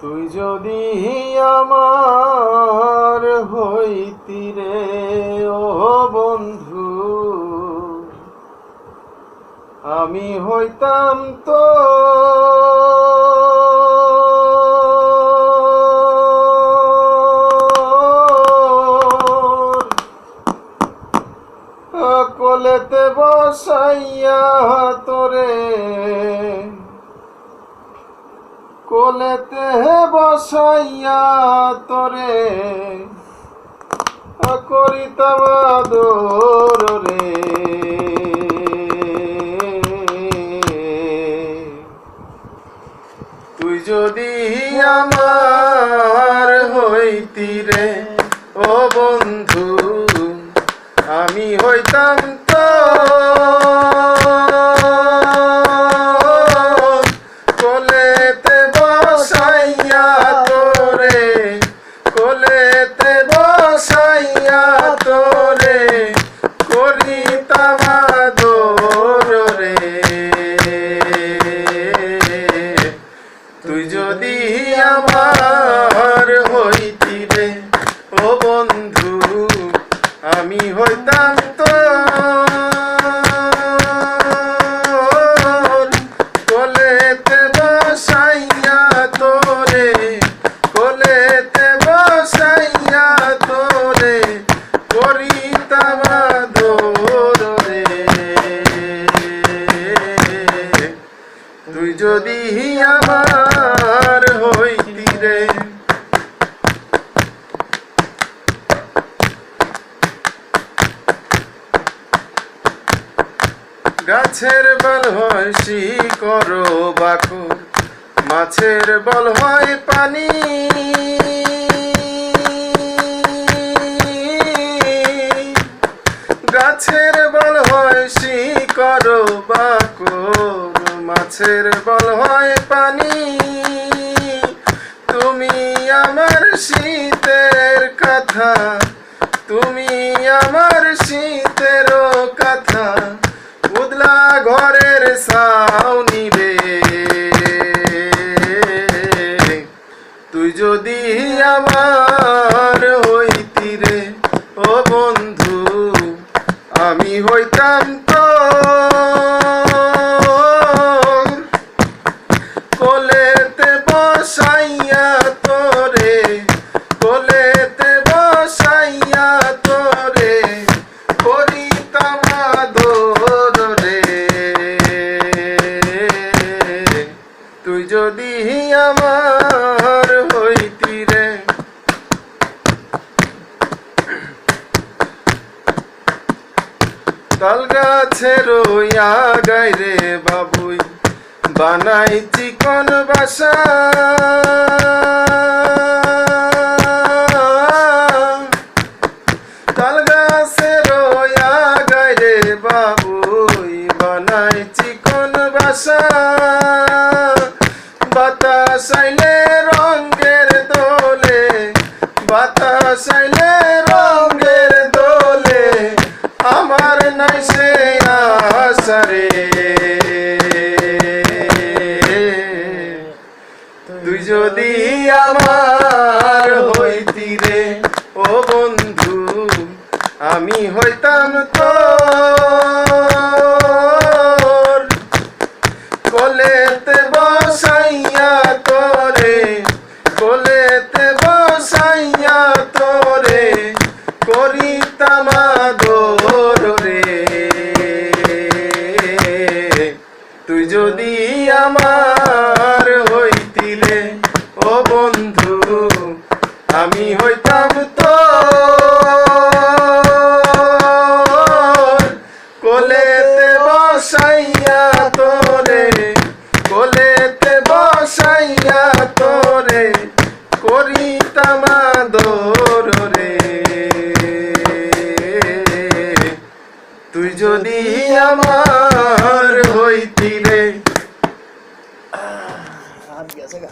তুই যদি আমার হইতি রে ও বন্ধু আমি হইতাম তো কলেতে বসাইয়া তোরে। কোলেতে বসাইয়া তোরে করিতাম রে। তুই যদি আমার হইতি রে ও বন্ধু আমি হইতাম আমার হইতি আমার হইতি রে। গাছের বল হয় শিকর বাকু মাছের বল হয় পানি। মাছের বল হয় পানি। তুমি আমার শীতের কথা, তুমি আমার শীতের কথা। উদলা ঘরের সাউনি রে তুই যদি আমার তুই যদি আমার হইতি রে। তাল গাছের গাই রে বাবুই বানাই চিকন বাসা। তাল গাছের গাই রে বাবুই বানাই চিকন বাসা। বাতাস আইলে রঙের দোলে বাতাস আইলে রঙের দোলে, আমার নাই সে আসারে তুই যদি আমার হইতি রে, ও বন্ধু, আমি হইতাম তো করিতাম রে। তুই যদি আমার হইতিলে, ও বন্ধু, আমি হইতাম তো কোলেতে বসাইয়া তোরে, কোলেতে বসাইয়া তোরে করিতাম যদি আমার হইতি রে। আর গেছে গা?